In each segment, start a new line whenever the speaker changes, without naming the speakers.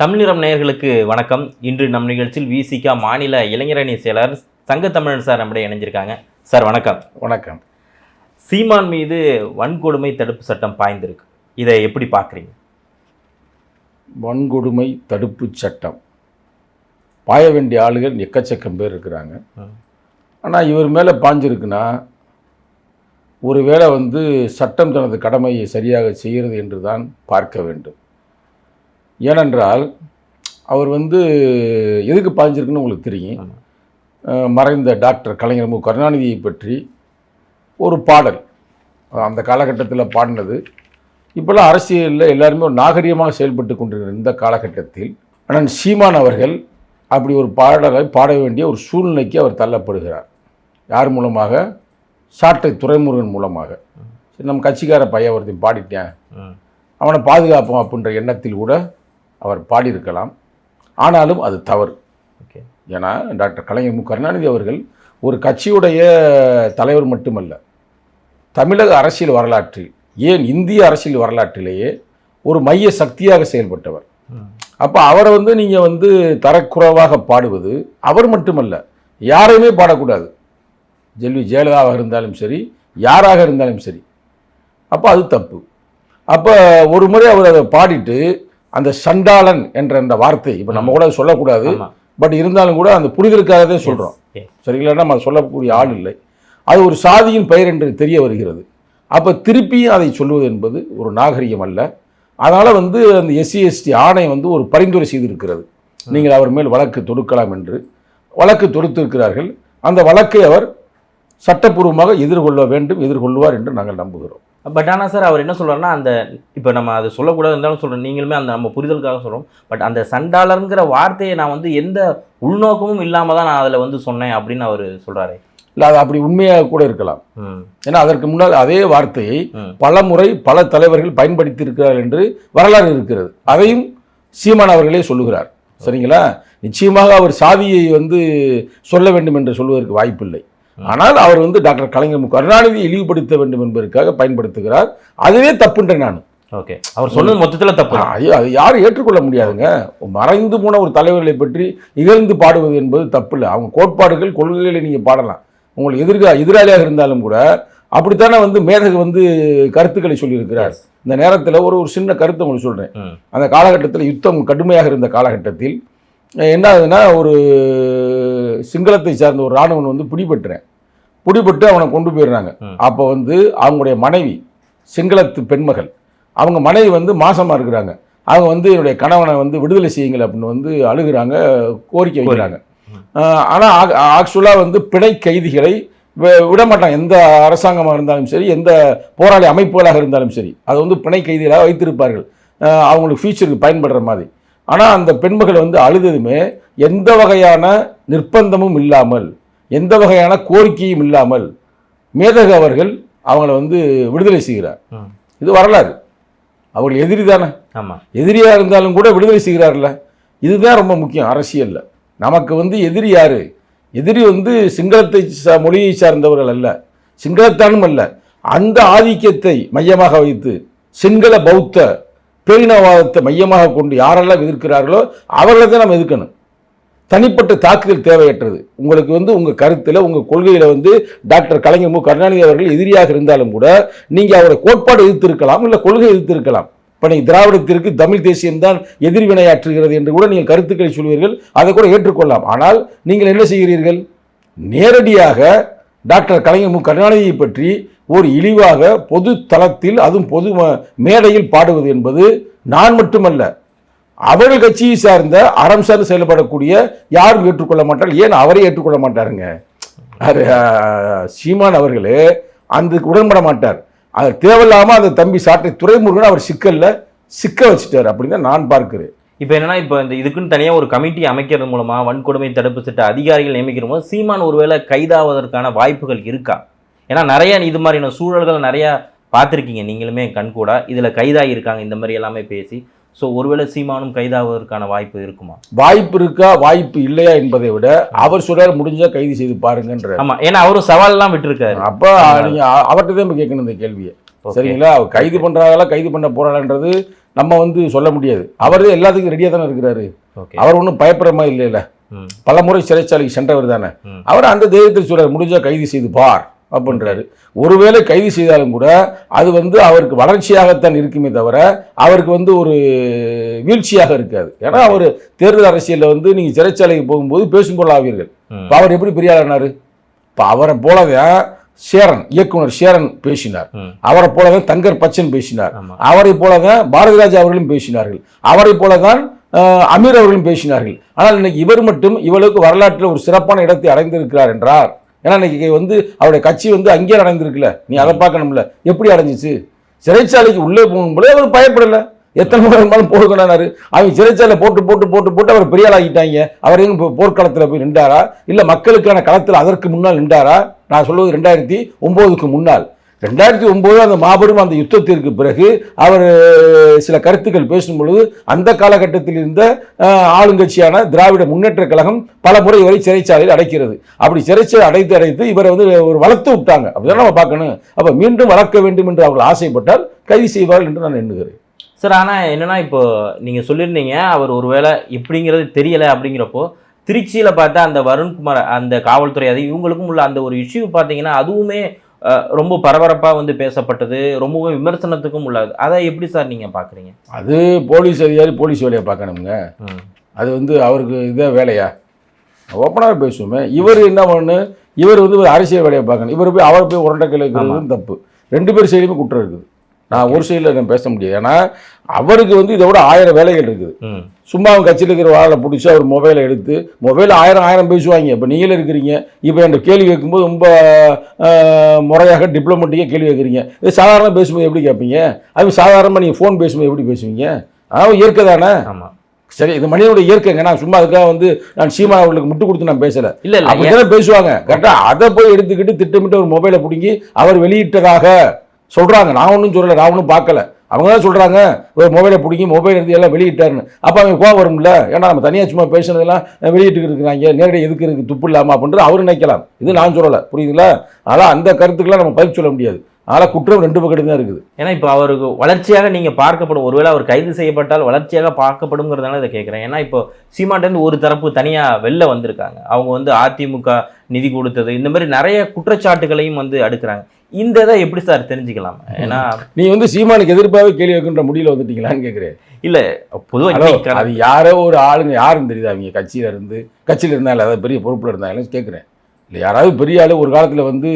தமிழிரம் நேயர்களுக்கு வணக்கம். இன்று நம் நிகழ்ச்சியில் விசிகா மாநில இளைஞரணி செயலர் சங்க தமிழன் சார் நம்முடைய இணைஞ்சிருக்காங்க. சார் வணக்கம்.
வணக்கம்.
சீமான் மீது வன்கொடுமை தடுப்பு சட்டம் பாய்ந்திருக்கு. இதை எப்படி பார்க்குறீங்க?
வன்கொடுமை தடுப்பு சட்டம். பாய வேண்டிய ஆளுகள் எக்கச்சக்கம் பேர் இருக்கிறாங்க. ஆனால் இவர் மேலே பாஞ்சிருக்குன்னா ஒருவேளை வந்து சட்டம் தனது கடமையை சரியாக செய்கிறது என்று தான் பார்க்க வேண்டும். ஏனென்றால் அவர் வந்து எதுக்கு பாய்ஞ்சிருக்குன்னு உங்களுக்கு தெரியும். மறைந்த டாக்டர் கலைஞர் மு. கருணாநிதியை பற்றி ஒரு பாடல். அந்த காலகட்டத்தில் பாடினது. இப்போல்லாம் அரசியலில் எல்லாருமே ஒரு நாகரிகமாக செயல்பட்டு கொண்டிருக்கிற இந்த காலகட்டத்தில் அண்ணன் சீமான் அவர்கள் அப்படி ஒரு பாடலை பாட வேண்டிய ஒரு சூழ்நிலைக்கு அவர் தள்ளப்படுகிறார். யார் மூலமாக? சாட்டை துறைமுருகன் மூலமாக. சரி நம்ம கட்சிக்கார பையன் ஒருத்தன் பாடிட்டேன். அவனை பாதுகாப்போம் அப்படின்ற எண்ணத்தில் கூட அவர் பாடியிருக்கலாம். ஆனாலும் அது தவறு.
ஓகே.
ஏன்னா டாக்டர் கலைஞர் மு. கருணாநிதி அவர்கள் ஒரு கட்சியுடைய தலைவர் மட்டுமல்ல தமிழக அரசியல் வரலாற்றில் ஏன் இந்திய அரசியல் வரலாற்றிலேயே ஒரு மைய சக்தியாக செயல்பட்டவர். அப்போ அவரை வந்து நீங்கள் வந்து தரக்குறைவாக பாடுவது அவர் மட்டுமல்ல யாரையுமே பாடக்கூடாது. ஜெல்வி ஜெயலலிதாவாக இருந்தாலும் சரி யாராக இருந்தாலும் சரி. அப்போ அது தப்பு. அப்போ ஒரு முறை அவர் அதை பாடிட்டு அந்த சண்டாளன் என்ற அந்த வார்த்தை இப்போ நம்ம கூட சொல்லக்கூடாது. பட் இருந்தாலும் கூட அந்த புரிதலுக்காக தான் சொல்கிறோம். சரிங்களா நம்ம அதை சொல்லக்கூடிய ஆள் இல்லை. அது ஒரு சாதியின் பெயர் என்று தெரிய வருகிறது. அப்போ திருப்பியும் அதை சொல்வது என்பது ஒரு நாகரிகம் அல்ல. அதனால் வந்து அந்த எஸ்சி எஸ்டி ஆணையம் வந்து ஒரு பரிந்துரை செய்திருக்கிறது. நீங்கள் அவர் மேல் வழக்கு தொடுக்கலாம் என்று. வழக்கு தொடுத்திருக்கிறார்கள். அந்த வழக்கை அவர் சட்டப்பூர்வமாக எதிர்கொள்ள வேண்டும் எதிர்கொள்வார் என்று நாங்கள் நம்புகிறோம்.
பட் ஆனால் சார் அவர் என்ன சொல்றாருன்னா அந்த இப்போ நம்ம அதை சொல்லக்கூடாது இருந்தாலும் சொல்கிறோம் நீங்களுமே அந்த நம்ம புரிதலுக்காக சொல்கிறோம் பட் அந்த சண்டாளருங்கிற வார்த்தையை நான் வந்து எந்த உள்நோக்கமும் இல்லாமல் தான் நான் அதில் வந்து சொன்னேன் அப்படின்னு அவர் சொல்கிறாரு
இல்லை அது அப்படி உண்மையாக கூட இருக்கலாம். ஏன்னா அதற்கு முன்னால் அதே வார்த்தையை பல முறை பல தலைவர்கள் பயன்படுத்தி இருக்கிறார்கள் என்று வரலாறு இருக்கிறது. அதையும் சீமான் அவர்களே சொல்லுகிறார். சரிங்களா? நிச்சயமாக அவர் சாதியை வந்து சொல்ல வேண்டும் என்று சொல்வதற்கு வாய்ப்பில்லை. ஆனால் அவர் வந்து டாக்டர் கலைஞர் மு கருணாநிதியை இழிவுபடுத்த வேண்டும் என்பதற்காக பயன்படுத்துகிறார். அதுவே தப்புன்றேன் நான்.
ஓகே. அவர் சொன்னது மொத்தத்தில் தப்பு.
ஐயோ அது யாரும் ஏற்றுக்கொள்ள முடியாதுங்க. மறைந்து போன ஒரு தலைவர்களை பற்றி இகழ்ந்து பாடுவது என்பது தப்பு இல்லை அவங்க கோட்பாடுகள் கொள்கைகளை நீங்கள் பாடலாம். உங்களுக்கு எதிர்கா எதிராளியாக இருந்தாலும் கூட அப்படித்தானே வந்து மேதகு வந்து கருத்துக்களை சொல்லியிருக்கிறார். இந்த நேரத்தில் ஒரு ஒரு சின்ன கருத்தை உங்களுக்கு சொல்கிறேன் அந்த காலகட்டத்தில் யுத்தம் கடுமையாக இருந்த காலகட்டத்தில் என்ன ஆகுதுன்னா ஒரு சிங்களத்தை சார்ந்த ஒரு இராணுவன் வந்து பிடிபட்டுறேன். பிடிபட்டு அவனை கொண்டு போயிடுறாங்க. அப்போ வந்து அவங்களுடைய மனைவி சிங்களத்து பெண்மகள் அவங்க மனைவி வந்து மாசமா இருக்கிறாங்க. அவங்க வந்து என்னுடைய கணவனை வந்து விடுதலை செய்யுங்கள் அப்படின்னு வந்து அழுகுறாங்க கோரிக்கை வைக்கிறாங்க. ஆனால் ஆக்சுவலாக வந்து பிணை கைதிகளை விட மாட்டாங்க எந்த அரசாங்கமாக இருந்தாலும் சரி எந்த போராளி அமைப்புகளாக இருந்தாலும் சரி அதை வந்து பிணை கைதிகளாக வைத்திருப்பார்கள். அவங்களுக்கு ஃபியூச்சருக்கு பயன்படுற மாதிரி. ஆனால் அந்த பெண்மகள் வந்து அழுததுமே எந்த வகையான நிர்பந்தமும் இல்லாமல் எந்த வகையான கோரிக்கையும் இல்லாமல் மேதகு அவர்கள் அவங்கள வந்து விடுதலை செய்கிறார். இது வரலாறு. அவர்கள் எதிரி தானே?
ஆமாம்
எதிரியாக இருந்தாலும் கூட விடுதலை செய்கிறார்ல இதுதான் ரொம்ப முக்கியம் அரசியலில். நமக்கு வந்து எதிரி யாரு? எதிரி வந்து சிங்களத்தை மொழியை சார்ந்தவர்கள் அல்ல. சிங்களத்தானும் அல்ல. அந்த ஆதிக்கத்தை மையமாக வைத்து சிங்கள பௌத்த பேரினவாதத்தை மையமாக கொண்டு யாரெல்லாம் எதிர்க்கிறார்களோ அவர்களை தான் நம்ம எதிர்க்கணும். தனிப்பட்ட தாக்குதல் தேவையற்றது. உங்களுக்கு வந்து உங்கள் கருத்தில் உங்கள் கொள்கையில் வந்து டாக்டர் கலைஞர் மு கருணாநிதி அவர்கள் எதிரியாக இருந்தாலும் கூட நீங்கள் அவரை கோட்பாடு எதிர்த்திருக்கலாம் இல்லை கொள்கை எதிர்த்திருக்கலாம். இப்போ நீங்கள் திராவிடத்திற்கு தமிழ் தேசியம்தான் எதிர்வினையாற்றுகிறது என்று கூட நீங்கள் கருத்துக்களை சொல்வீர்கள் அதை கூட ஏற்றுக்கொள்ளலாம். ஆனால் நீங்கள் என்ன செய்கிறீர்கள்? நேரடியாக டாக்டர் கலைஞர் மு கருணாநிதியை பற்றி ஒரு இழிவாக பொது தளத்தில் அதுவும் பொது ம- மேடையில் பாடுவது என்பது நான் மட்டுமல்ல அவர்கள் கட்சியை சார்ந்த அறம் சார்ந்து செயல்படக்கூடிய யாரும் ஏற்றுக்கொள்ள மாட்டார் ஏன் அவரே ஏற்றுக்கொள்ள மாட்டாருங்க? அது சீமான் அவர்களே அந்த உடன்பட மாட்டார். அது தேவையில்லாமல் அந்த தம்பி சாட்டை துறைமுருகன் அவர் சிக்கல்ல சிக்க வச்சுட்டார் அப்படின்னு தான் நான் பார்க்கிறேன்.
இப்போ என்னன்னா இப்போ இந்த இதுக்குன்னு தனியாக ஒரு கமிட்டி அமைக்கிறது மூலமாக வன்கொடுமை தடுப்பு சட்ட அதிகாரிகள் நியமிக்கிற போது சீமான் ஒருவேளை கைதாவதற்கான வாய்ப்புகள் இருக்கா? ஏன்னா நிறைய இது மாதிரியான சூழல்கள் நிறையா பார்த்துருக்கீங்க நீங்களுமே கண்கூடா. இதில் கைதாகியிருக்காங்க இந்த மாதிரி எல்லாமே பேசி. ஸோ ஒருவேளை சீமானும் கைதாவதற்கான வாய்ப்பு இருக்குமா?
வாய்ப்பு இருக்கா வாய்ப்பு இல்லையா என்பதை விட அவர் சொல்றாரு முடிஞ்சா கைது செய்து பாருங்கன்ற.
ஆமா ஏன்னா அவரும் சவால்லாம் விட்டுருக்காரு.
அப்ப நீங்க அவர்கிட்ட தான் கேட்கணும் இந்த கேள்வியை. சரிங்களா? அவர் கைது பண்றாங்களா கைது பண்ண போறாங்கன்றது நம்ம வந்து சொல்ல முடியாது. அவர் எல்லாத்துக்கும் ரெடியாக தானே இருக்கிறாரு. அவர் ஒன்றும் பயப்படுற மாதிரி இல்லைல்ல பல முறை சிறைச்சாலைக்கு சென்றவர் தானே. அவர் அந்த தைரியத்தில் சொல்றாரு முடிஞ்சா கைது செய்து பார். அப்படின்றாரு. ஒருவேளை கைது செய்தாலும் கூட அது வந்து அவருக்கு வளர்ச்சியாகத்தான் இருக்குமே தவிர அவருக்கு வந்து ஒரு வீழ்ச்சியாக இருக்காது. ஏன்னா அவர் தேர்தல் அரசியலில் வந்து நீங்கள் சிறைச்சாலைக்கு போகும்போது பேசும் பொருள் ஆவீர்கள். இப்போ அவர் எப்படி பெரிய ஆளானாரு இப்போ அவரை போலதான் சேரன் இயக்குனர் சேரன் பேசினார். அவரை போலதான் தங்கர் பச்சன் பேசினார். அவரை போலதான் பாரதிராஜா அவர்களும் பேசினார்கள். அவரை போலதான் அமீர் அவர்களும் பேசினார்கள். ஆனால் இன்னைக்கு இவர் மட்டும் இவளுக்கு வரலாற்றில் ஒரு சிறப்பான இடத்தை அடைந்திருக்கிறார் என்றார். ஏன்னா இன்னைக்கு வந்து அவருடைய கட்சி வந்து அங்கேயே அடைந்திருக்குல்ல நீ அதை பார்க்கணும்ல. எப்படி அடைஞ்சிச்சு? சிறைச்சாலைக்கு உள்ளே போகும்போது அவர் பயப்படலை. எத்தனை முறை இருந்தாலும் போடுக்கணாரு அவங்க சிறைச்சாலை போட்டு போட்டு போட்டு போட்டு அவர் பெரிய ஆளாகிட்டாங்க அவர் எங்க இப்போ போர்க்களத்தில் போய் நின்றாரா? இல்லை மக்களுக்கான களத்தில் அதற்கு முன்னால் நின்றாரா? நான் சொல்வது ரெண்டாயிரத்தி ஒம்போதுக்கு முன்னால். ரெண்டாயிரத்தி ஒம்போது அந்த மாபெரும் அந்த யுத்தத்திற்கு பிறகு அவர் சில கருத்துக்கள் பேசும் பொழுது அந்த காலகட்டத்தில் இருந்த ஆளுங்கட்சியான திராவிட முன்னேற்ற கழகம் பல முறை இவரை சிறைச்சாலையில் அடைக்கிறது. அப்படி சிறைச்சாலை அடைத்து அடைத்து இவரை வந்து ஒரு வளர்த்து விட்டாங்க. அப்படிதான் நம்ம பார்க்கணும். அப்போ மீண்டும் வளர்க்க வேண்டும் என்று அவர்கள் ஆசைப்பட்டால் கைது செய்வார்கள் என்று நான் எண்ணுகிறேன்.
சார் ஆனால் என்னென்னா இப்போ நீங்கள் சொல்லியிருந்தீங்க அவர் ஒருவேளை எப்படிங்கிறது தெரியலை அப்படிங்கிறப்போ திருச்சியில் பார்த்தா அந்த வருண்குமார் அந்த காவல்துறை அது இவங்களுக்கும் உள்ள அந்த ஒரு இஷ்யூ பார்த்தீங்கன்னா அதுவுமே ரொம்ப பரபரப்பாக வந்து பேசப்பட்டது ரொம்பவும் விமர்சனத்துக்கும் உள்ளது அதை எப்படி சார் நீங்கள் பார்க்குறீங்க
அது போலீஸ் அதிகாரி போலீஸ் வேலையை பார்க்கணுங்க. அது வந்து அவருக்கு இதே வேலையா? ஓப்பனாக பேசுவோமே. இவர் என்ன பண்ணு? இவர் வந்து ஒரு அரசியல் வேலையை பார்க்கணும். இவர் போய் அவர் போய் உரண்டை வைக்கிறதும் தப்பு. ரெண்டு பேர் சைடுமே குற்றம் இருக்குது. நான் ஒரு சைடில் நான் பேச முடியாது. ஏன்னா அவருக்கு வந்து இதை விட ஆயிரம் வேலைகள் இருக்குது. சும்மா அவங்க கட்சியில் இருக்கிற வாழை பிடிச்சி அவர் மொபைலை எடுத்து மொபைல் ஆயிரம் ஆயிரம் பேசுவாங்க. இப்போ நீங்களே இருக்கிறீங்க. இப்போ என்கிட்ட கேள்வி கேட்கும்போது ரொம்ப முறையாக டிப்ளமெட்டிக்காக கேள்வி கேட்குறீங்க. இது சாதாரண பேசும்போது எப்படி கேட்பீங்க? அது சாதாரணமாக நீங்கள் ஃபோன் பேசும்போது எப்படி பேசுவீங்க? அதாவது இயற்கை தானே.
ஆமாம்
சரி இது மனிதனுடைய இயற்கைங்க நான் சும்மா அதுக்காக வந்து நான் சீமா அவர்களுக்கு முட்டு கொடுத்து நான் பேசல.
இல்லை
அப்படித்தானே பேசுவாங்க. கரெக்டா அதை போய் எடுத்துக்கிட்டு திட்டமிட்டு ஒரு மொபைலை பிடுங்கி அவர் வெளியிட்டதாக. சொல்கிறாங்க நான் ஒன்றும் சொல்லலை நான் ஒன்றும் பார்க்கல. அவங்க தான் சொல்கிறாங்க ஒரு மொபைலை பிடிங்கி மொபைல் எடுத்து எல்லாம் வெளியிட்டாருன்னு. அப்போ அவங்க கோவம் வரும்ல ஏன்னா நம்ம தனியாக சும்மா பேசுனதெல்லாம் வெளியிட்டு இருக்கிறாங்க நேரடியாக எதுக்கு இருக்குது துப்பு இல்லாமல் அப்படின்றது அவர் நினைக்கலாம். இது நான் சொல்லலை புரியுதுங்களா? அதனால் அந்த கருத்துக்கெல்லாம் நம்ம பதில் சொல்ல முடியாது. அதனால் குற்றம் ரெண்டு பக்கத்து தான் இருக்குது.
ஏன்னா இப்போ அவருக்கு வளர்ச்சியாக நீங்கள் பார்க்கப்படும் ஒருவேளை அவர் கைது செய்யப்பட்டால் வளர்ச்சியாக பார்க்கப்படுங்கிறதுனால இதை கேட்குறேன். ஏன்னா இப்போ சீமாட்டேருந்து ஒரு தரப்பு தனியாக வெளில வந்திருக்காங்க. அவங்க வந்து அதிமுக நிதி கொடுத்தது இந்த மாதிரி நிறைய குற்றச்சாட்டுகளையும் வந்து அடுக்கிறாங்க. இந்த இதை எப்படி சார் தெரிஞ்சுக்கலாம்? ஏன்னா
நீ வந்து சீமானுக்கு எதிர்ப்பாகவே கேள்வி வைக்கின்ற முடியல வந்துட்டீங்களான்னு கேட்குறேன்
இல்லை பொதுவாக
அது யாரோ ஒரு ஆளுங்க யாருன்னு தெரியுதா அவங்க கட்சியில இருந்து? கட்சியில் இருந்தாலும் அதாவது பெரிய பொறுப்பில் இருந்தாலும் கேட்குறேன் இல்லை யாராவது பெரிய ஆளு ஒரு காலத்தில் வந்து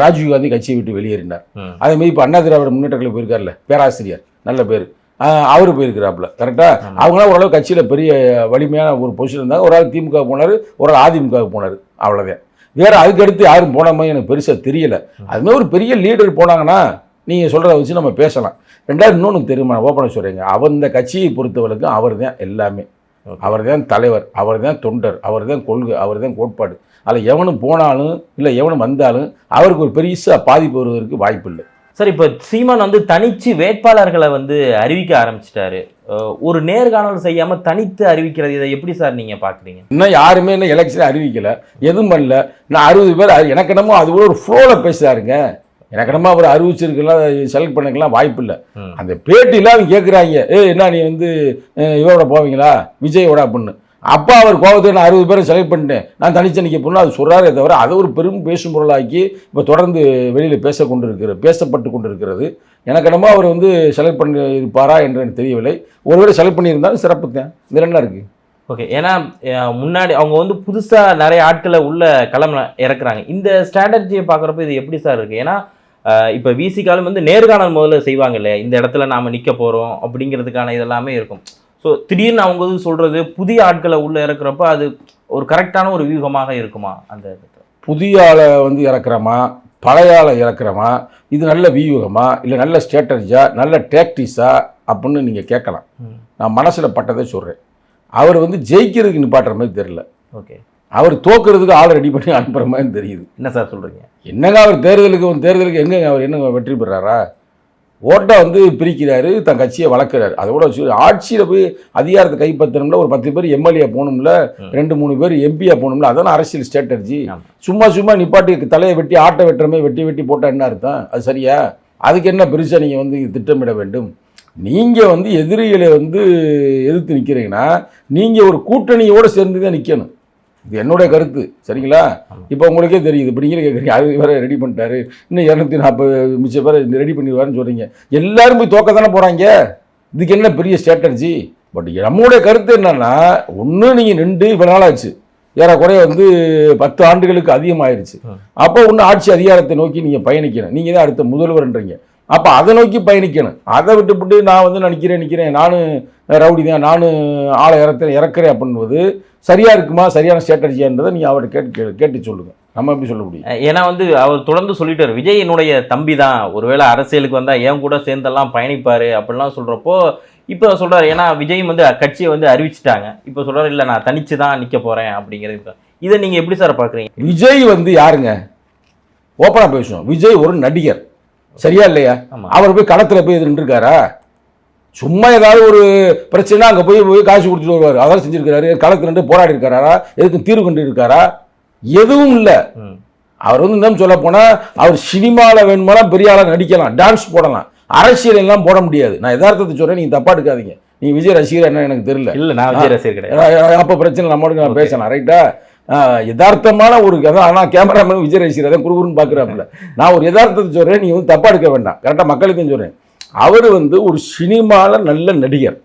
ராஜீவ் காந்தி கட்சியை விட்டு வெளியேறினார்.
ம்.
அதே மாதிரி இப்போ அண்ணா திராவிட முன்னேற்ற கழகம் போயிருக்காருல்ல பேராசிரியர் நல்ல பேர். அவர் போயிருக்கிறாப்புல கரெக்டாக. அவங்களாம் ஓரளவு கட்சியில் பெரிய வலிமையான ஒரு பொசிஷன் இருந்தாங்க. ஒரு ஆள் திமுக போனார் ஒரு ஆள் அதிமுக போனார் அவ்வளோதான் வேற அதுக்கடுத்து யாரும் போன மாதிரி எனக்கு பெருசாக தெரியல. அதுமாதிரி ஒரு பெரிய லீடர் போனாங்கன்னா நீங்கள் சொல்கிறத வச்சு நம்ம பேசலாம். ரெண்டாவது இன்னொன்று தெரியுமா ஓப்பனாக சொல்கிறீங்க அவர் இந்த கட்சியை பொறுத்தவரைக்கும் அவர் தான் எல்லாமே. அவர் தான் தலைவர் அவர் தான் தொண்டர் அவர் தான் கொள்கை அவர் தான் கோட்பாடு. அதில் எவனும் போனாலும் இல்லை எவனும் வந்தாலும் அவருக்கு ஒரு பெருசாக பாதிப்பு வருவதற்கு வாய்ப்பு இல்லை
சார் இப்போ சீமான் வந்து தனிச்சு வேட்பாளர்களை வந்து அறிவிக்க ஆரம்பிச்சிட்டாரு. ஒரு நேர்காணல் செய்யாம தனித்து அறிவிக்கிறது இதை எப்படி சார் நீங்க பாக்குறீங்க?
இன்னும் யாருமே இன்னும் எலெக்ஷன் அறிவிக்கல எதுவும் பண்ணல. நான் அறுபது பேர் எனக்கு என்னமோ அது கூட ஒரு ஃப்ளோவில் பேசுறாருங்க. எனக்கு என்னமோ அவர் அறிவிச்சிருக்கலாம் செலக்ட் பண்ணிக்கலாம் வாய்ப்பு இல்லை. அந்த பேட்டியில் அவங்க கேட்குறாங்க ஏ என்ன நீ வந்து இவரோட போவீங்களா? விஜயோட அப்படின்னு. அப்போ அவர் கோபத்தை நான் அறுபது பேரை செலக்ட் பண்ணிட்டேன். நான் தனிச்சு நிற்க போகணும் அது சொல்கிறாரே தவிர அதை ஒரு பெரும் பேசும் பொருளாக்கி இப்போ தொடர்ந்து வெளியில் பேச கொண்டு இருக்கிற பேசப்பட்டு கொண்டு இருக்கிறது எனக்கு என்னமோ அவர் வந்து செலக்ட் பண்ணி இருப்பாரா என்று எனக்கு தெரியவில்லை. ஒருவேளை செலக்ட் பண்ணியிருந்தாலும் சிறப்பு தான். இதில் என்ன இருக்குது
ஓகே ஏன்னா முன்னாடி அவங்க வந்து புதுசாக நிறைய ஆட்களை உள்ள களம் இறக்குறாங்க. இந்த ஸ்ட்ராட்டஜியை பார்க்குறப்ப இது எப்படி சார் இருக்குது ஏன்னா இப்போ இப்ப விசிகாலும் வந்து நேர்காணல் முதல்ல செய்வாங்க இல்லையா? இந்த இடத்துல நாம் நிற்க போகிறோம் அப்படிங்கிறதுக்கான இதெல்லாமே இருக்கும். ஸோ திடீர்னு அவங்க வந்து சொல்றது புதிய ஆட்களை உள்ள இறக்குறப்ப அது ஒரு கரெக்டான ஒரு வியூகமாக இருக்குமா? அந்த
புதிய ஆளை வந்து இறக்குறோமா? பழைய ஆளை இறக்குறோமா? இது நல்ல வியூகமா? இல்லை நல்ல ஸ்ட்ராட்டஜியா? நல்ல டேக்டிஸா அப்படின்னு நீங்கள் கேட்கலாம். நான் மனசில் பட்டதை சொல்கிறேன் அவர் வந்து ஜெயிக்கிறதுக்கு நிப்பாட்டுற மாதிரி தெரியல.
ஓகே.
அவர் தோக்குறதுக்கு ஆள் ரெடி பண்ணி அனுப்புகிற மாதிரி தெரியுது.
என்ன சார் சொல்றீங்க?
என்னங்க அவர் தேர்தலுக்கு தேர்தலுக்கு எங்கங்க அவர் என்னங்க வெற்றி பெறாரா? ஓட்டை வந்து பிரிக்கிறாரு தன் கட்சியை வளர்க்குறாரு. அதோட வச்சு ஆட்சியில் போய் அதிகாரத்தை கைப்பற்றணும்ல ஒரு பத்து பேர் எம்எல்ஏ போகணும்ல. ரெண்டு மூணு பேர் எம்பியா போகணும்ல அதான அரசியல் ஸ்ட்ராட்டஜி
ஆமா.
சும்மா சும்மா நிப்பாட்டி தலையை வெட்டி ஆட்டை வெட்டுறமே வெட்டி வெட்டி போட்டால் என்ன அர்த்தம்? அது சரியா? அதுக்கு என்ன பெருசாக நீங்கள் வந்து திட்டமிட வேண்டும்? நீங்கள் வந்து எதிரிகளை வந்து எதிர்த்து நிற்கிறீங்கன்னா நீங்கள் ஒரு கூட்டணியோடு சேர்ந்து தான் நிற்கணும் இது என்னுடைய கருத்து சரிங்களா. இப்போ உங்களுக்கே தெரியுது இப்போ நீங்களே கேட்குறீங்க அது வேற ரெடி பண்ணிட்டாரு இன்னும் இரநூத்தி நாற்பது மிச்சம் பேர் ரெடி பண்ணிடுவாருன்னு சொல்கிறீங்க எல்லாரும் போய் தோக்க தானே போகிறாங்க இதுக்கு என்ன பெரிய ஸ்ட்ராட்டஜி பட் நம்மளுடைய கருத்து என்னன்னா ஒன்று நீங்கள் நின்று இவ்வளோ நாள் ஆச்சு ஏறக்குறைய வந்து பத்து ஆண்டுகளுக்கு அதிகமாயிருச்சு. அப்போ இன்னும் ஆட்சி அதிகாரத்தை நோக்கி நீங்கள் பயணிக்கணும். நீங்கள் தான் அடுத்த முதல்வர்ன்றீங்க. அப்போ அதை நோக்கி பயணிக்கணும். அதை விட்டுவிட்டு நான் வந்து நினைக்கிறேன் நிற்கிறேன் நானும் ரவுடி தான் நானும் ஆளை இறக்கிறேன் இறக்குறேன் அப்படின்றது சரியா இருக்குமா சரியான ஸ்ட்ராட்டஜியான்றதை நீங்கள் அவர்கிட்ட கேட்டு கேட்டு கேட்டு சொல்லுங்க. நம்ம எப்படி சொல்ல முடியும்?
ஏன்னா வந்து அவர் தொடர்ந்து சொல்லிட்டாரு விஜய் என்னுடைய தம்பி தான் ஒருவேளை அரசியலுக்கு வந்தா என் கூட சேர்ந்தெல்லாம் பயணிப்பாரு அப்படிலாம் சொல்றப்போ இப்போ சொல்றாரு ஏன்னா விஜய் வந்து கட்சியை வந்து அறிவிச்சிட்டாங்க. இப்போ சொல்றாரு இல்ல நான் தனிச்சு தான் நிக்க போறேன் அப்படிங்கிறது இதை நீங்க எப்படி சார் பாக்குறீங்க?
விஜய் வந்து யாருங்க? ஓப்பனாக பேசுவோம். விஜய் ஒரு நடிகர். சரியா இல்லையா? அவர் போய் களத்துல போய் நின்றுருக்காரா? சும்மா ஏதாவது ஒரு பிரச்சனை அங்கே போய் போய் காசு கொடுத்துட்டு வருவார். அதான் செஞ்சிருக்காரு களத்துல நின்று போராடி இருக்காரா எதுக்கும் தீர்வு கண்டு இருக்காரா எதுவும் இல்லை. அவர் வந்து இன்னும் சொல்ல போனால் அவர் சினிமாவில் வேணுமானா பெரிய ஆளாக நடிக்கலாம் டான்ஸ் போடலாம். அரசியல் எல்லாம் போட முடியாது. நான் யதார்த்தத்தை சொல்கிறேன் நீங்கள் தப்பா எடுக்காதீங்க. நீங்கள் விஜய் ரசிகர் என்ன எனக்கு தெரியல.
இல்ல நான் விஜய் ரசிகர் கிடையாது.
அப்போ பிரச்சனை நம்மளுக்கு நான். பேசலாம். ரைட்டா யதார்த்தமான ஒரு அதான் ஆனால் கேமராமேன் விஜய் ரசிகர் அதான் குறுகுறுன்னு பார்க்குறாப்புல. நான் ஒரு யதார்த்தத்தை சொல்கிறேன் நீ வந்து தப்பா எடுக்க வேண்டாம். கரெக்டாக மக்களுக்கும் சொல்கிறேன் அவர் வந்து ஒரு சினிமாவில் நல்ல நடிகர்.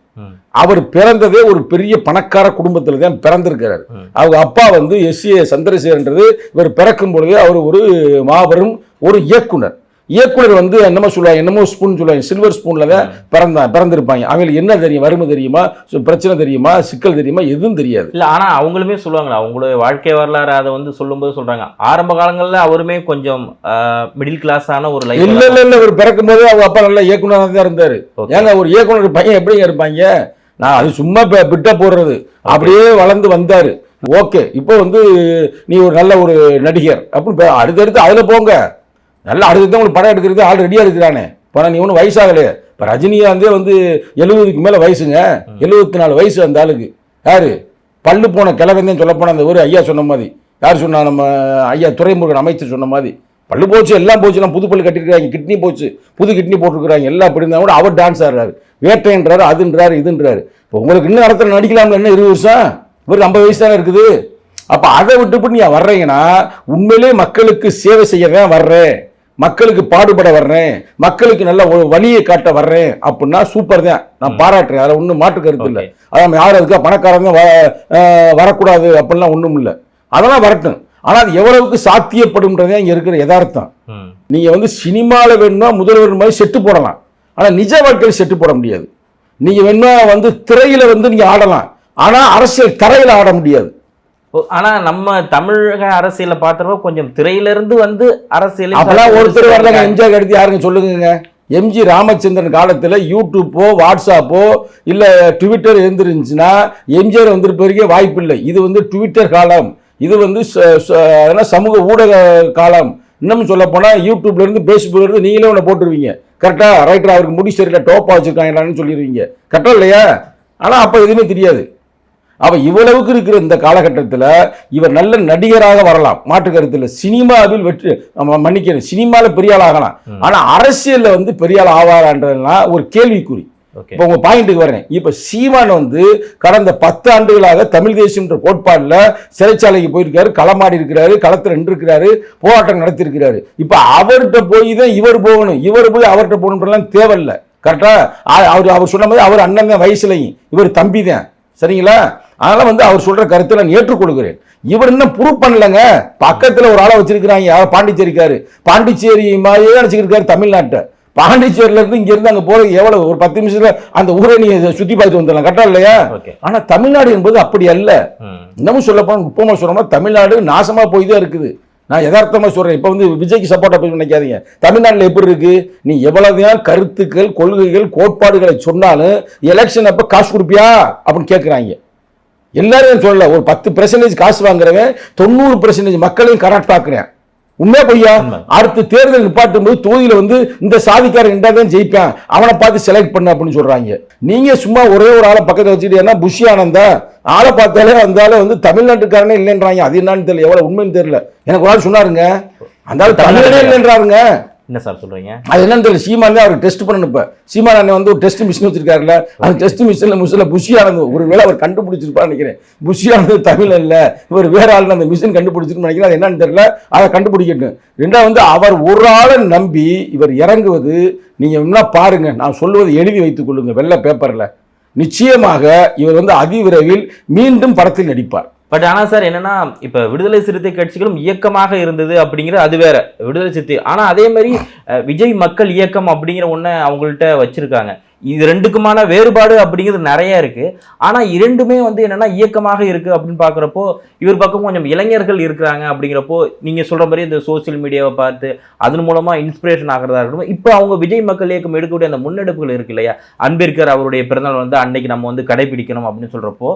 அவர் பிறந்ததே ஒரு பெரிய பணக்கார குடும்பத்தில் தான் பிறந்திருக்கிறார். அவங்க அப்பா வந்து எஸ் ஏ சந்திரசேகர்ன்றது இவர் பிறக்கும் பொழுதே அவர் ஒரு மாபெரும் ஒரு இயக்குனர் இயக்குனர் வந்து என்னமோ சொல்லுவாங்க என்னமோ ஸ்பூன் சொல்லுவாங்க சில்வர் ஸ்பூன்ல தான் பிறந்தான் பிறந்திருப்பாங்க. அவங்களுக்கு என்ன தெரியும் வறுமை தெரியுமா பிரச்சனை தெரியுமா சிக்கல் தெரியுமா எதுவும் தெரியாது.
இல்ல ஆனா அவங்களுமே சொல்லுவாங்களா அவங்களுடைய வாழ்க்கை வரலாறு அதை வந்து சொல்லும்போது சொல்றாங்க. ஆரம்ப காலங்கள்ல அவருமே கொஞ்சம் மிடில் கிளாஸ் ஆன ஒரு லைஃப்
இல்ல இல்ல இல்ல இவர் பிறக்கும் போதே அவங்க அப்பா நல்ல இயக்குனராக தான் இருந்தாரு. ஏங்க ஒரு இயக்குனர் பையன் எப்படிங்க இருப்பாங்க? நான் அது சும்மா பிட்ட போடுறது. அப்படியே வளர்ந்து வந்தாரு. ஓகே இப்போ வந்து நீ ஒரு நல்ல ஒரு நடிகர். அப்படின்னு அடுத்தடுத்து அதுல போங்க. நல்ல அடுத்தது உங்களுக்கு படம் எடுக்கிறது ஆள் ரெடியா இருக்கிறானே. இப்போ நீ ஒன்றும் வயசாகலையே. இப்போ ரஜினிகாந்தே வந்து எழுபதுக்கு மேலே வயசுங்க. எழுபத்தி நாலு வயசு அந்த ஆளுக்கு. யாரு? பல்லு போன கிழவன் சொல்ல போன அந்த ஒரு ஐயா சொன்ன மாதிரி. யார் சொன்னா நம்ம ஐயா துரைமுருகன் அமைச்சர் சொன்ன மாதிரி. பல்லு போச்சு எல்லாம் போச்சு நான் புது பல்லு கட்டிருக்காங்க கிட்னி போச்சு புது கிட்னி போட்டிருக்கிறாங்க. எல்லாம் அப்படி இருந்தா கூட அவர் டான்ஸ் ஆடுறாரு. வேட்டைன்றாரு அதுன்றாரு இதுன்றாரு. இப்போ உங்களுக்கு இன்னும் இடத்துல நடிக்கலாம்ல என்ன இருபது வருஷம்? இவருக்கு ஐம்பது வயசு தானே இருக்குது. அப்போ அதை விட்டுவிட்டு நீ வர்றீங்கன்னா உண்மையிலே மக்களுக்கு சேவை செய்ய தான் வர்றேன். மக்களுக்கு பாடுபட வர்றேன் மக்களுக்கு நல்ல வழியை காட்ட வர்றேன் அப்படின்னா சூப்பர் தான். நான் பாராட்டுறேன். அதில் ஒன்றும் மாற்று கருத்து இல்லை. அதான் யாரும் அதுக்கு பணக்காரங்க வரக்கூடாது அப்படிலாம் ஒன்றும் இல்லை. அதெல்லாம் வரட்டும். ஆனால் அது எவ்வளவுக்கு சாத்தியப்படும்ன்றதே இங்கே இருக்கிற யதார்த்தம். நீங்கள் வந்து சினிமாவில் வேணும்னா முதல்வர் மாதிரி செட்டு போடலாம். ஆனால் நிஜ வாழ்க்கையில் செட்டு போட முடியாது. நீங்கள் வேணும்னா வந்து திரையில் வந்து நீங்கள் ஆடலாம். ஆனால் அரசியல் தரையில் ஆட முடியாது.
ஓ, ஆனா நம்ம தமிழக அரசியல பாத்துறப்ப கொஞ்சம் திரையில இருந்து வந்து அரசியல்
அப்பெல்லாம் ஒருத்தர் வரலங்க எம்ஜிஆர் அடுத்து யாருங்க சொல்லுங்க எம்ஜி ராமச்சந்திரன் காலத்தில் யூடியூப்போ வாட்ஸ்அப்போ இல்லை ட்விட்டர் இருந்துருந்துச்சுன்னா எம்ஜிஆர் வந்திருப்பதற்கே வாய்ப்பு இல்லை. இது வந்து ட்விட்டர் காலம். இது வந்து சமூக ஊடக காலம். இன்னும் சொல்ல போனால் யூடியூப்ல இருந்து ஃபேஸ்புக்ல இருந்து நீங்களே ஒன்று போட்டுருவீங்க. கரெக்டா ரைட்டர் அவருக்கு முடி சரியில்லை டோப்பா வச்சிருக்காங்களான்னு சொல்லிடுவீங்க கரெக்டா இல்லையா? ஆனால் அப்போ எதுவுமே தெரியாது. அவ இவ்வளவுக்கு இருக்கிற இந்த காலகட்டத்தில் இவர் நல்ல நடிகராக வரலாம். மாற்று கருத்தில் சினிமாவில் வெற்றி ஆமா, மன்னிக்கணும் சினிமாவில் பெரிய ஆள் ஆகலாம்.
ம்.
ஆனா அரசியல்ல வந்து பெரிய ஆள் ஆவாரான்றதுலாம் ஒரு கேள்விக்குறி. இப்போ உங்க பாயிண்ட்டுக்கு வரேன். இப்போ சீமான் வந்து கடந்த பத்து ஆண்டுகளாக தமிழ் தேசியம்ன்ற கோட்பாடுல சிறைச்சாலைக்கு போயிருக்காரு களமாடி இருக்கிறாரு களத்தில் நின்றுருக்கிறாரு போராட்டம் நடத்தியிருக்கிறாரு. இப்போ அவர்கிட்ட போய் தான் இவர் போகணும். இவர் போய் அவர்கிட்ட போகணுன்றலாம் தேவையில்லை. கரெக்டா அவர் அவர் சொன்ன மாதிரி அவர் அண்ணன் தான் வயசுலையும். இவர் தம்பி தான். சரிங்களா? அதனால வந்து அவர் சொல்ற கருத்தை நான் ஏற்றுக்கொள்கிறேன் இவர் இன்னும் ப்ரூவ் பண்ணலங்க. பக்கத்துல ஒரு ஆளை வச்சிருக்கிறாங்க. பாண்டிச்சேரிக்காரு பாண்டிச்சேரி மாதிரியே நினைச்சிருக்காரு தமிழ்நாட்டை. பாண்டிச்சேரியில இருந்து இங்க இருந்து அங்க போறது எவ்வளவு? ஒரு பத்து நிமிஷத்துல அந்த ஊரை நீ சுத்தி பார்த்து வந்துடலாம். கரெக்டா இல்லையா? ஆனா தமிழ்நாடு என்பது அப்படி அல்ல. இன்னமும் சொல்ல போனா சொல்றோம்னா தமிழ்நாடு நாசமா போய் தான் இருக்குது. நான் யதார்த்தமாக சொல்கிறேன் இப்போ வந்து விஜய்க்கு சப்போர்ட்டாக போய் நினைக்காதீங்க. தமிழ்நாட்டில் எப்படி இருக்கு? நீ எவ்வளவுதான் கருத்துக்கள் கொள்கைகள் கோட்பாடுகளை சொன்னாலும் எலெக்ஷன் அப்போ காசு கொடுப்பியா? அப்படின்னு கேட்குறாங்க எல்லாரும் சொல்லல? ஒரு பத்து பெர்சன்டேஜ் காசு வாங்குறவன் தொண்ணூறு பெர்சன்டேஜ் மக்களையும் கரெக்டாக்குறேன் உண்மையா பொய்யா. அடுத்து தேர்தல் நிப்பாட்டும் போது தொகுதியில வந்து இந்த சாதிக்காரன் ரெண்டா தான் ஜெயிப்பான். அவனை பார்த்து செலக்ட் பண்ண அப்படின்னு சொல்றாங்க. நீங்க சும்மா ஒரே ஒரு ஆளை பக்கத்துல வச்சுட்டு புஷி ஆனந்தா ஆளை பார்த்தாலே ஆளு வந்து தமிழ்நாட்டுக்காரனே இல்லைன்றாங்க. அது என்னன்னு தெரியல. எவ்வளவு உண்மைன்னு தெரியல. எனக்கு ஒரு ஆள் சொன்னாருங்க. அந்த ஆள் தமிழனே இல்லைன்றாருங்க.
என்ன சார் சொல்றீங்க?
அது என்னன்னு தெரியல. சீமானே அவருக்கு டெஸ்ட் பண்ணணும் இப்போ. சீமான் அண்ணன் வந்து ஒரு டெஸ்ட் மிஷின் வச்சிருக்காருல்ல. அந்த டெஸ்ட் மிஷின்ல முசில புஷியானது. ஒரு வேளை அவர் கண்டுபிடிச்சிருப்பான்னு நினைக்கிறேன். புஷியானது தமிழ் இல்ல. இவர் வேற ஆள் அந்த மிஷின் கண்டுபிடிச்சிருன்னு நினைக்கிறேன். அது என்னன்னு தெரியல. அதை கண்டுபிடிக்கட்டும். ரெண்டாவது வந்து அவர் ஒரு ஆளை நம்பி இவர் இறங்குவது நீங்க என்ன பாருங்க. நான் சொல்லுவது எழுதி வைத்துக் கொள்ளுங்க. வெள்ளை பேப்பர்ல நிச்சயமாக இவர் வந்து அதிவிரைவில் மீண்டும் படத்தில் நடிப்பார்.
பட் ஆனால் சார் என்னென்னா இப்போ விடுதலை சிறுத்தை கட்சிகளும் இயக்கமாக இருந்தது அப்படிங்கிறது அது வேற விடுதலை சிறுத்தை. ஆனால் அதே மாதிரி விஜய் மக்கள் இயக்கம் அப்படிங்கிற ஒன்றை அவங்கள்ட்ட வச்சுருக்காங்க. இது ரெண்டுக்குமான வேறுபாடு அப்படிங்கிறது நிறைய இருக்கு. ஆனா இரண்டுமே வந்து என்னன்னா இயக்கமாக இருக்கு அப்படின்னு பாக்குறப்போ இவர் பக்கம் கொஞ்சம் இளைஞர்கள் இருக்கிறாங்க அப்படிங்கிறப்போ நீங்க சொல்ற மாதிரி இந்த சோசியல் மீடியாவை பார்த்து அதன் மூலமா இன்ஸ்பிரேஷன் ஆகிறதா இருக்கட்டும். இப்போ அவங்க விஜய் மக்கள் இயக்கம் எடுக்கக்கூடிய அந்த முன்னெடுப்புகள் இருக்கு இல்லையா? அம்பேத்கர் அவருடைய பிறந்தநாள் வந்து அன்னைக்கு நம்ம வந்து கடைபிடிக்கணும் அப்படின்னு சொல்றப்போ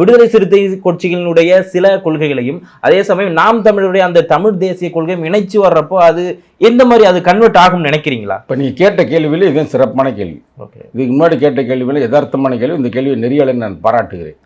விடுதலை சிறுத்தை கட்சிகளினுடைய சில கொள்கைகளையும் அதே சமயம் நாம் தமிழருடைய அந்த தமிழ் தேசிய கொள்கையும் இணைச்சு வர்றப்போ அது எந்த மாதிரி அது கன்வெர்ட் ஆகும்னு நினைக்கிறீங்களா?
இப்போ நீங்க கேட்ட கேள்வியில் இதுதான் சிறப்பான கேள்வி. இதுக்கு முன்னாடி கேட்ட கேள்வியில் யதார்த்தமான கேள்வி இந்த கேள்வி நெறியாளன்னு நான் பாராட்டுகிறேன்.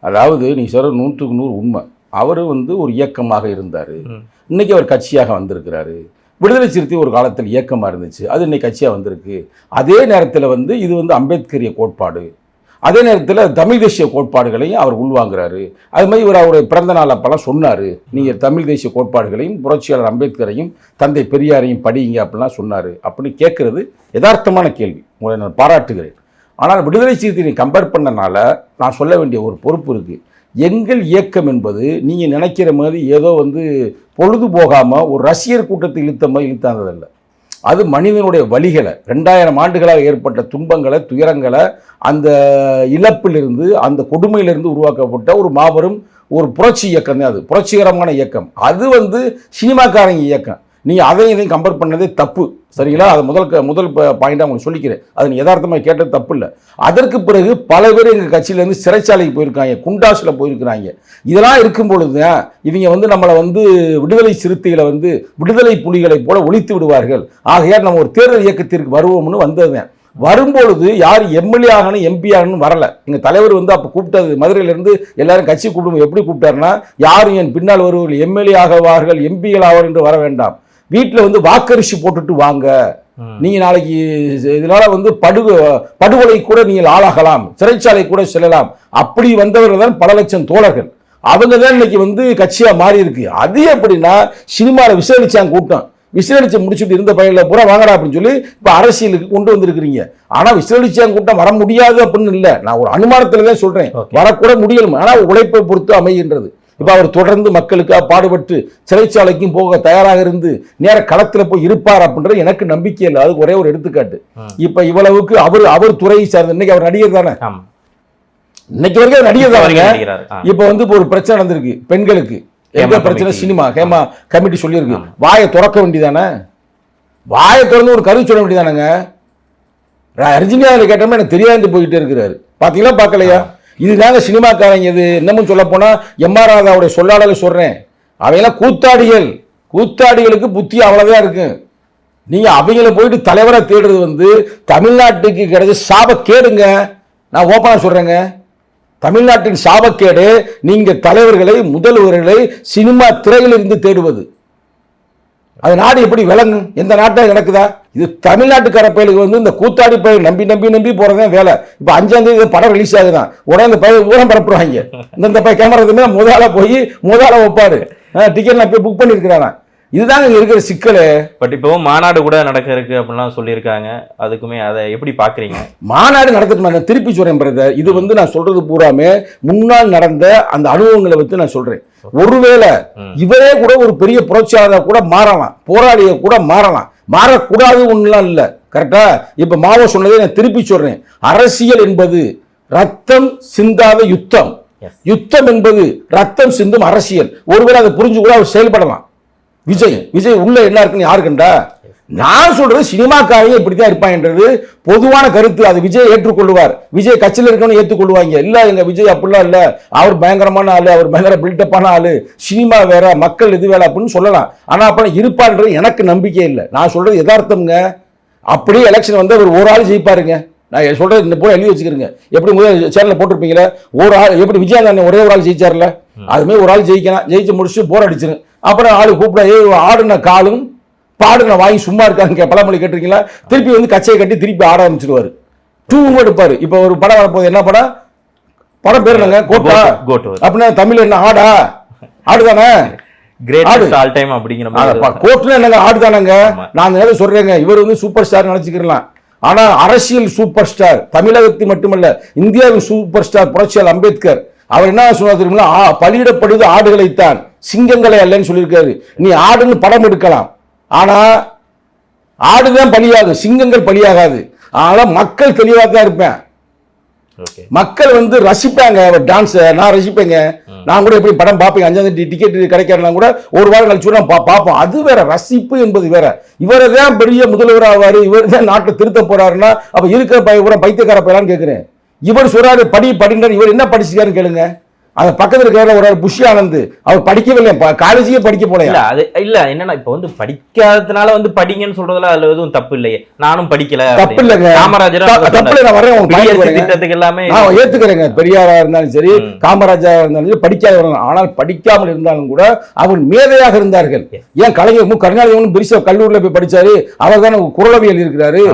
அதாவது நீ சொல்ற நூற்றுக்கு நூறு உண்மை. அவர் வந்து ஒரு இயக்கமாக இருந்தார்.
ம்.
இன்னைக்கு அவர் கட்சியாக வந்திருக்கிறாரு. விடுதலை சிறுத்தை ஒரு காலத்தில் இயக்கமாக இருந்துச்சு. அது இன்னைக்கு கட்சியாக வந்திருக்கு. அதே நேரத்தில் வந்து இது வந்து அம்பேத்கரிய கோட்பாடு. அதே நேரத்தில் தமிழ் தேசிய கோட்பாடுகளையும் அவர் உள்வாங்குறாரு. அது மாதிரி இவர் அவருடைய பிறந்த நாள் அப்பெல்லாம் சொன்னார். நீங்கள் தமிழ் தேசிய கோட்பாடுகளையும் புரட்சியாளர் அம்பேத்கரையும் தந்தை பெரியாரையும் படியுங்க அப்படிலாம் சொன்னார். அப்படின்னு கேட்குறது யதார்த்தமான கேள்வி. உங்களை நான் பாராட்டுகிறேன். ஆனால் விடுதலை சிறுத்தையை கம்பேர் பண்ணனால நான் சொல்ல வேண்டிய ஒரு பொறுப்பு இருக்குது எங்கள் இயக்கம் என்பது நீங்கள் நினைக்கிற மாதிரி ஏதோ வந்து பொழுது போகாமல் ஒரு ரசிகர் கூட்டத்தை இழுத்த மாதிரி இழுத்தாந்ததல்ல அது மனிதனுடைய வழிகளை ரெண்டாயிரம் ஆண்டுகளாக ஏற்பட்ட துன்பங்களை துயரங்களை அந்த இழப்பிலிருந்து அந்த கொடுமையிலிருந்து உருவாக்கப்பட்ட ஒரு மாபெரும் ஒரு புரட்சி இயக்கம் தான் அது. புரட்சிகரமான இயக்கம். அது வந்து சினிமாக்காரங்க இயக்கம். நீங்கள் அதையும் இதையும் கம்பேர் பண்ணதே தப்பு. சரிங்களா? அது முதல் க- முதல் பாயிண்டாக உங்களுக்கு சொல்லிக்கிறேன். அது நீ யதார்த்தமாக கேட்டது தப்பு இல்லை. அதற்கு பிறகு பல பேர் எங்கள் கட்சியிலேருந்து சிறைச்சாலைக்கு போயிருக்காங்க குண்டாஸில் போயிருக்கிறாங்க. இதெல்லாம் இருக்கும் பொழுது இவங்க வந்து நம்மளை வந்து விடுதலை சிறுத்தைகளை வந்து விடுதலை புலிகளைப் போல ஒழித்து விடுவார்கள். ஆகையால் நம்ம ஒரு தேர்தல் இயக்கத்திற்கு வருவோம்னு வந்ததுதான் வரும்பொழுது யார் எம்எல்ஏ ஆகணும் எம்பி ஆகணும் வரல. எங்கள் தலைவர் வந்து அப்போ கூப்பிட்டது மதுரையிலேருந்து எல்லாரும் கட்சி கூப்பிடும் எப்படி கூப்பிட்டாருன்னா யாரும் என் பின்னால் வருவர்கள் எம்எல்ஏ ஆகவார்கள் எம்பிகள் ஆவார் என்று வர வேண்டாம். வீட்டில் வந்து வாக்கரிசி போட்டுட்டு வாங்க. நீங்க நாளைக்கு இதனால வந்து படு படுகொலை கூட நீங்கள் ஆளாகலாம். சிறைச்சாலை கூட செல்லலாம். அப்படி வந்தவர்கள் தான் பல லட்சம் தோழர்கள். அவங்க தான் இன்னைக்கு வந்து கட்சியா மாறி இருக்கு. அது எப்படின்னா சினிமாவில் விசாரிச்சாங்க கூட்டம். விசாரிச்சு முடிச்சுட்டு இருந்த பையனில் பூரா வாங்கடா அப்படின்னு சொல்லி இப்போ அரசியலுக்கு கொண்டு வந்திருக்கிறீங்க. ஆனா விசாரிச்சாங்க கூட்டம் வர முடியாது அப்படின்னு இல்லை. நான் ஒரு அனுமானத்தில் தான் சொல்றேன்.
Okay.
வரக்கூட முடியலும் ஆனால் உழைப்பை பொறுத்து அமைகின்றது. இப்போ அவர் தொடர்ந்து மக்களுக்காக பாடுபட்டு சிறைச்சாலைக்கும் போக தயாராக இருந்து நேர களத்தில் போய் இருப்பார் அப்படின்றது எனக்கு நம்பிக்கை இல்லை. அதுக்கு ஒரே ஒரு எடுத்துக்காட்டு. இப்போ இவ்வளவுக்கு அவர் அவர் துறையை சார்ந்த இன்னைக்கு அவர் நடிகர் தானே? இன்னைக்கு வரைக்கும் நடிகர் தானே. இப்போ வந்து இப்போ ஒரு பிரச்சனை நடந்திருக்கு. பெண்களுக்கு.
ஹேமா
பிரச்சனை. சினிமா. ஹேமா கமிட்டி சொல்லியிருக்கு. வாயை திறக்க வேண்டியதானே? வாயை திறந்து ஒரு கருத்து சொல்ல வேண்டியதானங்க? ரஜினிகாந்த் கேட்டோம்னா எனக்கு தெரியாது போயிட்டே இருக்கிறாரு. பாத்தீங்களா பார்க்கலையா? இதுதாங்க சினிமாக்காரங்க இது. இன்னமும் சொல்ல எம்ஆர் ராதாவுடைய சொல்லாடலை சொல்கிறேன் அவையெல்லாம் கூத்தாடிகள். கூத்தாடிகளுக்கு புத்தி அவ்வளோதான் இருக்கு. நீங்கள் அவங்கள போயிட்டு தலைவரை தேடுறது வந்து தமிழ்நாட்டுக்கு கிடைச்ச சாபக்கேடுங்க. நான் ஓப்பனாக சொல்கிறேங்க தமிழ்நாட்டின் சாபக்கேடு நீங்கள் தலைவர்களை முதல்வர்களை சினிமா திரையிலிருந்து தேடுவது. அது நாடு எப்படி விளங்கும்? எந்த நாட்டில் நடக்குதா? இது தமிழ்நாட்டுக்கார பயலுக்கு வந்து இந்த கூத்தாடி பயிர் நம்பி நம்பி நம்பி போறதுதான் வேலை. இப்போ அஞ்சாம் தேதி படம் ரிலீஸ் ஆகுதான் உடனே இந்த பயிர் ஊரம் பரப்புறாங்க இந்த இந்த கேமரா இருந்தா முதல்ல போய் முதல்ல வைப்பாரு டிக்கெட் நான் போய் புக் பண்ணியிருக்கிறாராம் இதுதாங்க இங்க இருக்கிற சிக்கலு.
பட் இப்பவும் மாநாடு கூட நடக்க இருக்கு அப்படிலாம் சொல்லியிருக்காங்க. அதுக்குமே அதை எப்படி பாக்குறீங்க
மாநாடு நடத்தட்டும் நான் திருப்பி சொல்றேன் பிரதர் இது வந்து நான் சொல்றது பூராமே முன்னால் நடந்த அந்த அனுபவங்களை வச்சு நான் சொல்றேன். ஒருவேளை. இவரே கூட ஒரு பெரிய புரட்சியாளர் கூட மாறலாம். போராளிய கூட மாறலாம். மாறக்கூடாது ஒண்ணுலாம் இல்லை. கரெக்டா இப்ப மாவோ சொன்னதை நான் திருப்பி சொல்றேன். அரசியல் என்பது ரத்தம் சிந்தாத யுத்தம். யுத்தம் என்பது ரத்தம் சிந்தும் அரசியல். ஒருவேளை அதை புரிஞ்சு கூட அவர் செயல்படலாம். விஜய் விஜய் உள்ள என்ன இருக்குன்னு யாரு கண்டா? நான் சொல்றது சினிமாக்காரங்க இப்படித்தான் இருப்பாங்கன்றது பொதுவான கருத்து. அது விஜய் ஏற்றுக்கொள்வார் விஜய் கட்சியில் இருக்கவனு ஏற்றுக்கொள்வாங்க. இல்ல எங்க விஜய் அப்படிலாம் இல்ல. அவர் பயங்கரமான ஆளு அவர் பயங்கர பில்டப்பான ஆளு. சினிமா வேற மக்கள் இது வேற அப்படின்னு சொல்லலாம். ஆனா அப்ப இருப்பான்றது எனக்கு நம்பிக்கை இல்லை. நான் சொல்றது யதார்த்தம்ங்க. அப்படியே எலெக்ஷன் வந்து அவர் ஒரு ஆள் ஜெயிப்பாருங்க. நான் சொல்றது இந்த போல எழுதி வச்சுக்கிறேங்க. எப்படி முதல் சேனல்ல போட்டிருப்பீங்களே? ஒரு ஆள் எப்படி விஜயகாந்த் ஒரே ஒரு ஆள் ஜெயிச்சார்ல? அதுமாதிரி ஒரு ஆள் ஜெயிக்கலாம். ஜெயிச்சு முடிச்சுட்டு போர் அடிச்சிரும். அப்புறம் ஆளு கூப்பிட ஏய் ஆடுன காலும் பாடு நான் வாங்கி சும்மா இருக்காங்க பழமொழி கேட்டிருக்கீங்களா? திருப்பி வந்து கச்சையை கட்டி திருப்பி ஆட ஆரம்பிச்சிருவாரு. டூவும் எடுப்பாரு இப்போ ஒரு படம் வரப்போகுது. என்ன படம்? படம் பேர் என்னங்க? கோட்டா.
கோட்
அப்படின்னா தமிழ் என்ன? ஆடா. ஆடுதானே?
ஆல் டைம் அப்படிங்கிற மாதிரி
கோர்ட்ல என்னங்க? ஆடுதானங்க. நான் என்ன சொல்றேங்க. இவர் வந்து சூப்பர் ஸ்டார் நினைச்சுக்கலாம் ஆனா அரசியல் சூப்பர் ஸ்டார் தமிழகத்தில் மட்டுமல்ல இந்தியாவின் சூப்பர் ஸ்டார் புரட்சியாளர் அம்பேத்கர் அவர் என்ன சொன்னார் தெரியுமா ஆ, பலியிடப்படுவது ஆடுகளைத்தான். சிங்கங்களை அல்லன்னு சொல்லியிருக்காரு. நீ ஆடுன்னு படம் எடுக்கலாம். ஆனா ஆடுதான் பலியாகும் சிங்கங்கள் பலியாகாது. ஆனா மக்கள் தெளிவாக தான் இருப்பேன். மக்கள் வந்து ரசிப்பாங்க. டான்ஸை நான் ரசிப்பேங்க. நான் கூட எப்படி படம் பார்ப்பேன். அஞ்சாம் தேதி டிக்கெட் கிடைக்கிறனா கூட ஒரு வாரம் கழிச்சு நான் பார்ப்போம். அது வேற ரசிப்பு என்பது வேற. இவரை தான் பெரிய முதல்வர் ஆவாரு இவர் தான் நாட்டை திருத்த போறாருன்னா அப்ப இருக்கிற பைய கூட பைத்தியக்கார பையலான்னு கேட்கிறேன் இவர் சொல்றாரு படி படின்றார் இவர் என்ன படிச்சிருக்காருன்னு கேளுங்க. அந்த பக்கத்துல இருக்கிற ஒரு புஷி ஆனந்த் அவர் படிக்கவில்லை. காலேஜே படிக்க
இல்ல அது இல்ல என்னன்னா இப்ப வந்து படிக்காததுனால வந்து படிங்கன்னு சொல்றதுல அதுல எதுவும் தப்பு இல்லையே. நானும் படிக்கல
தப்பு. இல்லைங்க.
காமராஜர்
தப்பு இல்லை நான் வரேன்.
திட்டத்துக்கு எல்லாமே
நான் ஏத்துக்கிறேங்க. பெரியாரா இருந்தாலும் சரி
ம்.
காமராஜா இருந்தாலும் சரி படிக்காதவர்கள். ஆனால் படிக்காமல் இருந்தாலும் கூட அவர் மேதையாக இருந்தார்கள். ஏன் கலைஞர் மு. கருணாநிதி பெருசா கல்லூரியில் போய் படிச்சாரு. அவர் தானே குரலவியல் இருக்கிறாரு.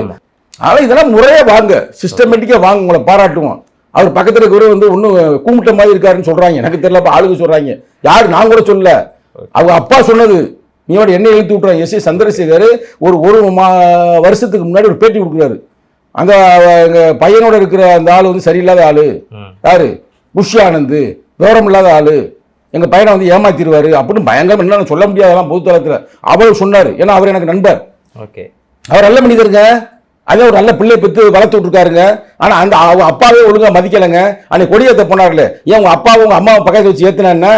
ஆனால் இதெல்லாம் முறையா வாங்க. சிஸ்டமேட்டிக்கா வாங்க. உங்களை பாராட்டுவோம். அவர் பக்கத்துல இருக்கிறவர் வந்து ஒன்றும் கூமிட்ட மாதிரி இருக்காருன்னு சொல்றாங்க. எனக்கு தெரியல அப்ப ஆளுங்க சொல்றாங்க. யாரு? நான் கூட சொல்லல. அவங்க அப்பா சொன்னது. நீயோட என்ன எழுத்து விட்டுறாங்க எஸ். ஏ. சந்திரசேகர் ஒரு ஒரு மா வருஷத்துக்கு முன்னாடி ஒரு பேட்டி கொடுக்குறாரு. அங்க எங்க பையனோட இருக்கிற அந்த ஆள் வந்து சரியில்லாத ஆளு. யாரு? புஷ் ஆனந்த். விவரம் இல்லாத ஆளு. எங்க பையனை வந்து ஏமாத்திடுவாரு. அப்படின்னு பயங்கரம் என்ன சொல்ல முடியாதெல்லாம் பொதுத்தளத்துல அவர் சொன்னாரு. ஏன்னா அவர் எனக்கு நண்பர்.
ஓகே.
அவர் நல்ல மனிதருங்க. அதே ஒரு நல்ல பிள்ளை பெற்று வளர்த்து விட்டுருக்காருங்க. ஆனா அந்த அவங்க அப்பாவே ஒழுங்கா மதிக்கலைங்க. அன்னைக்கு கொடியேத்த போனார்ல ஏன் உங்க அப்பாவும் உங்க அம்மாவை பக்கத்துல வச்சு என்ன?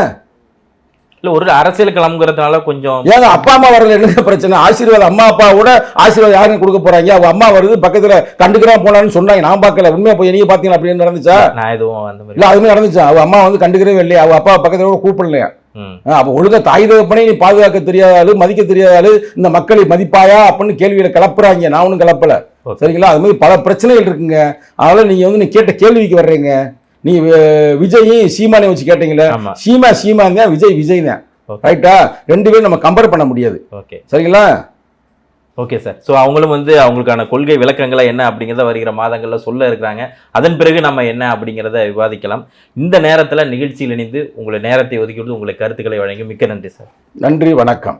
இல்ல ஒரு அரசியல் கிளம்புறதுனால கொஞ்சம்
ஏங்க அப்பா அம்மா வரல என்ன பிரச்சனை? ஆசீர்வாதம் அம்மா அப்பா கூட ஆசீர்வாதம் யாருன்னு கொடுக்க போறாங்க? அவங்க அம்மா வருது பக்கத்துல கண்டுக்கிறா போனான்னு சொன்னாங்க. நான் பார்க்கல. உண்மையா போய் நீங்க பாத்தீங்களா அப்படின்னு நடந்துச்சா?
நான் எதுவும் அந்த மாதிரி
இல்ல அதுமே நடந்துச்சா? அவ அம்மா வந்து கண்டுக்கிறவே இல்லையா? அவ அப்பா பக்கத்துல கூட கூப்பிடலையா? அப்ப ஒழுங்கா தாய் தகப்பனே நீ பாதுகாக்க தெரியாத ஆளு மதிக்க தெரியாத ஆளு இந்த மக்களை மதிப்பாயா? அப்படின்னு கேள்வியில கிளப்புறாங்க. நான் ஒன்றும் கிளப்பல. சரிங்களா? அது மாதிரி பல பிரச்சனைகள் இருக்குங்க. அதனால நீங்க வந்து நீ கேட்ட கேள்விக்கு வர்றீங்க. நீ விஜயும் சீமானையும் வச்சு கேட்டீங்களே சீமா சீமான் தான் விஜய் விஜய் தான். ரைட்டா ரெண்டு பேரும் நம்ம கம்பேர் பண்ண முடியாது.
ஓகே
சரிங்களா?
ஓகே சார் ஸோ அவங்களும் வந்து அவங்களுக்கான கொள்கை விளக்கங்களை என்ன அப்படிங்கிறத வருகிற மாதங்கள்ல சொல்ல இருக்கிறாங்க. அதன் பிறகு நம்ம என்ன அப்படிங்கிறத விவாதிக்கலாம். இந்த நேரத்துல நிகழ்ச்சியில் இணைந்து உங்களை நேரத்தை ஒதுக்கி கொடுத்து உங்களை கருத்துக்களை வழங்கி மிக்க நன்றி சார்
நன்றி வணக்கம்.